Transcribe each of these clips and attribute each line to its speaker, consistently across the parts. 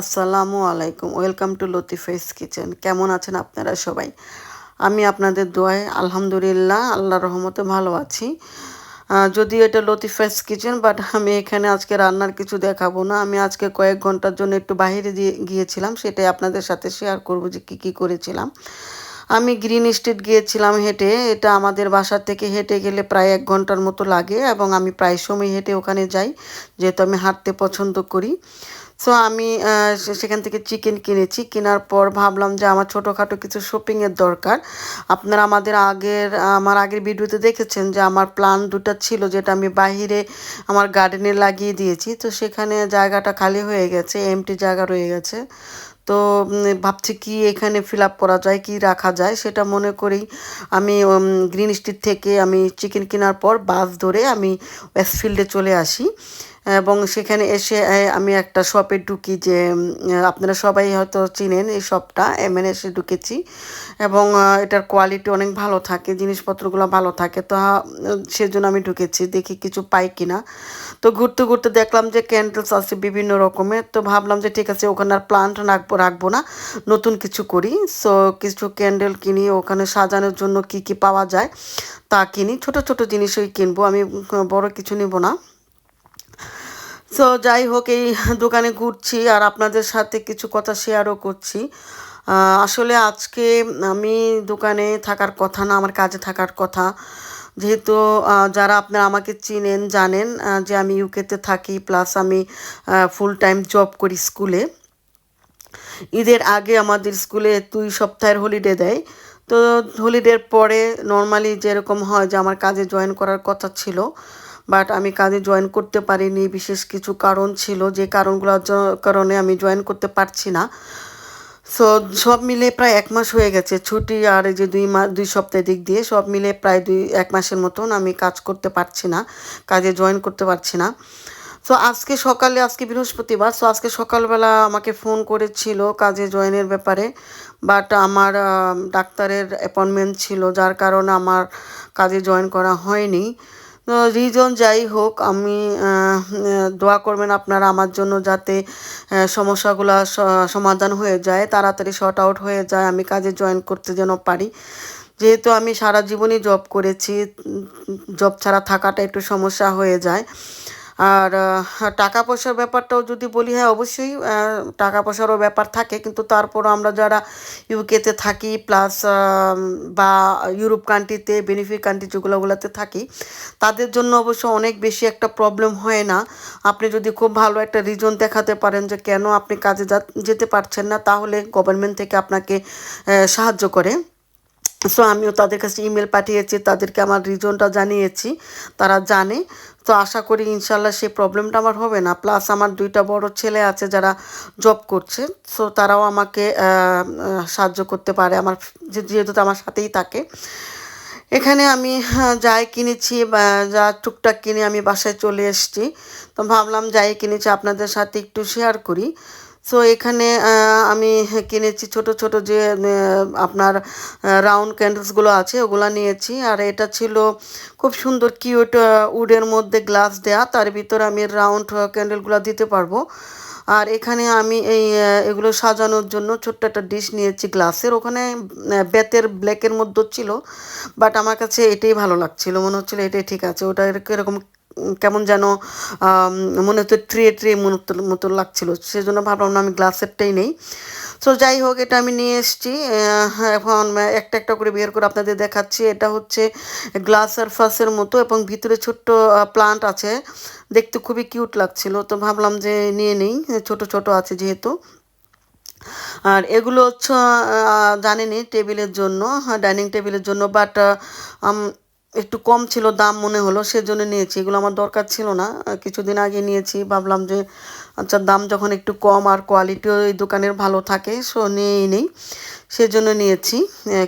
Speaker 1: আসসালামু আলাইকুম। Welcome to Latifa's kitchen. কেমন আছেন আপনারা সবাই? আমি আপনাদের দোয়ায় আলহামদুলিল্লাহ, আল্লাহর রহমতে ভালো আছি। যদিও এটা লতিফাইস কিচেন, বাট আমি এখানে আজকে রান্নার কিছু দেখাবো না। আমি আজকে কয়েক ঘণ্টার জন্য একটু বাইরে দিয়ে গিয়েছিলাম, সেটাই আপনাদের সাথে শেয়ার করব যে কী কী করেছিলাম। আমি গ্রিন স্ট্রিট গিয়েছিলাম হেঁটে। এটা আমাদের বাসার থেকে হেঁটে গেলে প্রায় এক ঘণ্টার মতো লাগে এবং আমি প্রায় সময় হেঁটে ওখানে যাই, যেহেতু আমি হাঁটতে পছন্দ করি। সো আমি সেখান থেকে চিকেন কিনেছি। কেনার পর ভাবলাম যে আমার ছোটোখাটো কিছু শপিংয়ের দরকার। আপনারা আমাদের আগের, আমার আগের ভিডিওতে দেখেছেন যে আমার প্ল্যান দুটো ছিল, যেটা আমি বাইরে আমার গার্ডেনে লাগিয়ে দিয়েছি। তো সেখানে জায়গাটা খালি হয়ে গেছে এমটি জায়গা রয়ে গেছে। তো ভাবছি কি এখানে ফিল আপ করা যায়, কি রাখা যায়, সেটা মনে করেই আমি গ্রিন স্ট্রিট থেকে আমি চিকেন কেনার পর বাস ধরে আমি ওয়েস্টফিল্ডে চলে আসি। এবং সেখানে এসে আমি একটা শপে ঢুকি যে আপনারা সবাই হয়তো চিনেন এই শপটা এমএন এসে ঢুকেছি। এবং এটার কোয়ালিটি অনেক ভালো থাকে, জিনিসপত্রগুলো ভালো থাকে। তো সেজন্য আমি ঢুকেছি, দেখি কিছু পাই কিনা। তো ঘুরতে ঘুরতে দেখলাম যে ক্যান্ডেলস আছে বিভিন্ন রকমের। তো ভাবলাম যে ঠিক আছে, ওখানে আর প্লান্ট রাখব রাখব না, নতুন কিছু করি। সো কিছু ক্যান্ডেল কিনি, ওখানে সাজানোর জন্য কি কি পাওয়া যায় তা কিনি। ছোট ছোট জিনিসই কিনবো, আমি বড় কিছু নিব না। সো যাই হোক, এই দোকানে ঘুরছি আর আপনাদের সাথে কিছু কথা শেয়ারও করছি। আসলে আজকে আমি দোকানে থাকার কথা না, আমার কাজে থাকার কথা। যেহেতু যারা আপনারা আমাকে চিনেন, জানেন যে আমি ইউকেতে থাকি প্লাস আমি ফুল টাইম জব করি স্কুলে। ঈদের আগে আমাদের স্কুলে দুই সপ্তাহের হলিডে দেয়। তো হলিডের পরে নর্মালি যেরকম হয় যে আমার কাজে জয়েন করার কথা ছিল। বাট আমি কাজে জয়েন করতে পারিনি। বিশেষ কিছু কারণ ছিল, যে কারণগুলোর কারণে আমি জয়েন করতে পারছি না। সো সব মিলে প্রায় এক মাস হয়ে গেছে। ছুটি আর এই যে দুই মাস দুই সপ্তাহ দিক দিয়ে সব মিলে প্রায় দুই, এক মাসের মতন আমি কাজ করতে পারছি না। কাজে জয়েন করতে পারছি না। সো আজকে সকালে, আজকে বৃহস্পতিবার সো আজকে সকালবেলা আমাকে ফোন করেছিল কাজে জয়েনের ব্যাপারে। বাট আমার ডাক্তারের অ্যাপয়েন্টমেন্ট ছিল, যার কারণে আমার কাজে জয়েন করা হয়নি। রিজন যাই হোক, আমি দোয়া করবেন আপনারা আমার জন্য যাতে সমস্যাগুলো সমাধান হয়ে যায়, তাড়াতাড়ি শর্ট আউট হয়ে যায়, আমি কাজে জয়েন করতে যেন পারি। যেহেতু আমি সারা জীবনই জব করেছি জব ছাড়া থাকাটা একটু সমস্যা হয়ে যায়। আর টাকা পয়সার ব্যাপারটাও যদি বলি হ্যাঁ অবশ্যই টাকা পয়সারও ব্যাপার থাকে। কিন্তু তারপরও আমরা যারা ইউকেতে থাকি প্লাস বা ইউরোপ কান্ট্রিতে বেনিফিট কান্ট্রি যেগুলোগুলোতে থাকি, তাদের জন্য অবশ্য অনেক বেশি একটা প্রবলেম হয় না। আপনি যদি খুব ভালো একটা রিজন দেখাতে পারেন যে কেন আপনি কাজে যেতে পারছেন না, তাহলে গভর্নমেন্ট থেকে আপনাকে সাহায্য করে। সো আমিও তাদের কাছে ইমেল পাঠিয়েছি, তাদেরকে আমার রিজনটা জানিয়েছি, তারা জানে। তো আশা করি ইনশাল্লাহ সেই প্রবলেমটা আমার হবে না। প্লাস আমার দুইটা বড় ছেলে আছে যারা জব করছে সো তারাও আমাকে সাহায্য করতে পারে। আমার যেহেতু আমার সাথেই থাকে। এখানে আমি যাই কিনেছি যা টুকটাক কিনে আমি বাসায় চলে এসেছি। তো ভাবলাম যাই কিনেছি, আপনাদের সাথে একটু শেয়ার করি। সো এখানে আমি কিনেছি ছোট ছোট যে আপনার রাউন্ড ক্যান্ডেলসগুলো আছে, ওগুলো নিয়েছি। আর এটা ছিল খুব সুন্দর কিউট উডের মধ্যে গ্লাস দেয়া। তার ভিতরে আমি রাউন্ড ক্যান্ডেলগুলো দিতে পারব। আর এখানে আমি এই এগুলো সাজানোর জন্য ছোট্ট একটা ডিশ নিয়েছি গ্লাসের ওখানে বেতের ব্ল্যাকের মধ্যে ছিল। বাট আমার কাছে এটাই ভালো লাগছিল। মনে হচ্ছিল এটাই ঠিক আছে। ওটা এরক- এরকম কেমন যেন মনে হতো ট্রে ট্রে মতো মতো লাগছিল। সেজন্য ভাবলাম না আমি গ্লাসেরটাই নেই। সো যাই হোক এটা আমি নিয়ে এসেছি। এখন একটা একটা করে বের করে আপনাদের দেখাচ্ছি। এটা হচ্ছে গ্লাসের ফাসের মতো এবং ভিতরে ছোট্ট প্লান্ট আছে। দেখতে খুবই কিউট লাগছিল। তো ভাবলাম যে নিয়ে নেই। ছোট ছোট আছে যেহেতু। আর এগুলো হচ্ছে আহ, জানেনই টেবিলের জন্য ডাইনিং টেবিলের জন্য। বাট একটু কম ছিল, দাম মনে হলো, সেজন্য নিয়েছি। এগুলো আমার দরকার ছিল না। কিছুদিন আগে নিয়েছি, ভাবলাম যে আচ্ছা দাম যখন একটু কম আর কোয়ালিটিও এই দোকানের ভালো থাকে, সো নিয়েই নেই। সেজন্য নিয়েছি।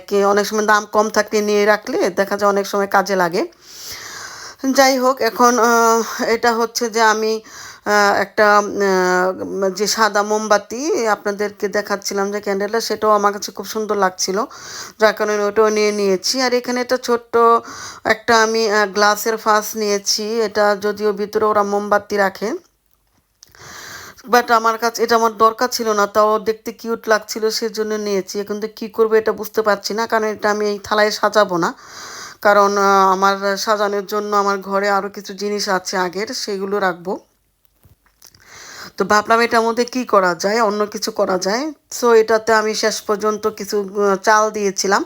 Speaker 1: কি অনেক সময় দাম কম থাকলে নিয়ে রাখলে দেখা যায় অনেক সময় কাজে লাগে। যাই হোক, এখন এটা হচ্ছে যে আমি একটা যে সাদা মোমবাতি আপনাদেরকে দেখাচ্ছিলাম যে ক্যান্ডেলটা সেটাও আমার কাছে খুব সুন্দর লাগছিল। যার কারণে ওটাও নিয়ে নিয়েছি। আর এখানে একটা ছোট্ট একটা আমি গ্লাসের ফাস নিয়েছি। এটা যদিও ভিতরে ওরা মোমবাতি রাখে। বাট আমার কাছে, এটা আমার দরকার ছিল না, তাও দেখতে কিউট লাগছিল, সেজন্য নিয়েছি। কিন্তু কী করব এটা বুঝতে পারছি না, কারণ এটা আমি এই থালায় সাজাবো না। কারণ আমার সাজানোর জন্য আমার ঘরে আরও কিছু জিনিস আছে আগের, সেগুলো রাখব। তো ভাবলাম এটার মধ্যে কি করা যায়? অন্য কিছু করা যায়? সো এটাতে আমি শেষ পর্যন্ত কিছু চাল দিয়েছিলাম।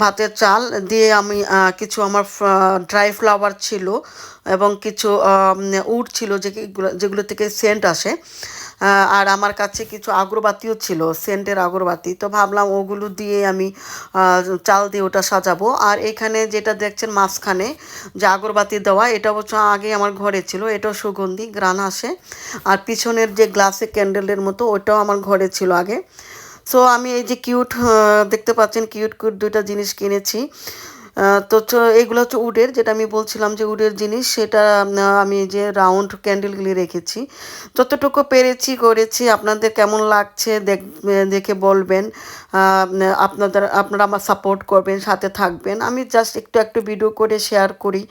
Speaker 1: ভাতের চাল দিয়ে আমি কিছু আমার ড্রাই ফ্লাওয়ার ছিল এবং কিছু উড ছিল যেগুলো যেগুলো থেকে সেন্ট আসে। আর আমার কাছে কিছু আগরবাতিও ছিল, সেন্টের আগরবাতি। তো ভাবলাম ওগুলো দিয়ে আমি চাল দিয়ে ওটা সাজাবো। আর এখানে যেটা দেখছেন মাঝখানে যে আগরবাতি দেওয়া, এটা অবশ্য আগে আমার ঘরে ছিল, এটাও সুগন্ধি গ্রান আসে। আর পিছনের যে গ্লাসে ক্যান্ডেলের মতো, ওটাও আমার ঘরে ছিল আগে। সো আমি এই যে কিউট দেখতে পাচ্ছেন কিউট কিউট দুইটা জিনিস কিনেছি। তো এগুলো হচ্ছে উডের যেটা আমি বলছিলাম যে উডের জিনিস, সেটা আমি যে রাউন্ড ক্যান্ডেলগুলি রেখেছি। যতটুকু পেরেছি, করেছি, আপনাদের কেমন লাগছে দেখ দেখে বলবেন। আপনাদের, আপনারা আমার সাপোর্ট করবেন, সাথে থাকবেন। আমি জাস্ট একটু একটু ভিডিও করে শেয়ার করি।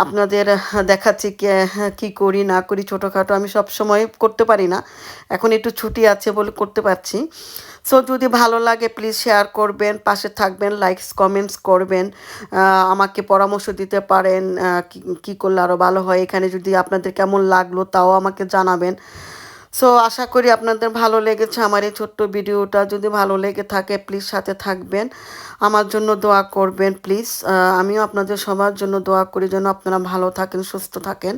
Speaker 1: আপনাদের দেখাচ্ছি কে- কি করি, না করি, ছোটোখাটো আমি সব সময় করতে পারি না। এখন একটু ছুটি আছে বলে করতে পারছি। সো যদি ভালো লাগে প্লিজ শেয়ার করবেন, পাশে থাকবেন লাইকস কমেন্টস করবেন। আহ, আমাকে পরামর্শ দিতে পারেন কি করলে আরও ভালো হয় এখানে যদি আপনাদের কেমন লাগল তাও আমাকে জানাবেন। সো আশা করি আপনাদের ভালো লেগেছে আমার এই ছোট্ট ভিডিওটা। যদি ভালো লেগে থাকে প্লিজ সাথে থাকবেন। আমার জন্য দোয়া করবেন প্লিজ আমিও আপনাদের সবার জন্য দোয়া করি যেন আপনারা ভালো থাকেন সুস্থ থাকেন।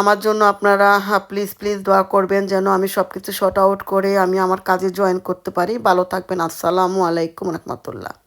Speaker 1: আমার জন্য আপনারা প্লিজ প্লিজ দোয়া করবেন যেন আমি সব কিছু শর্ট আউট করে আমি আমার কাজে জয়েন করতে পারি। ভালো থাকবেন। আসসালামু আলাইকুম রহমতুল্লাহ।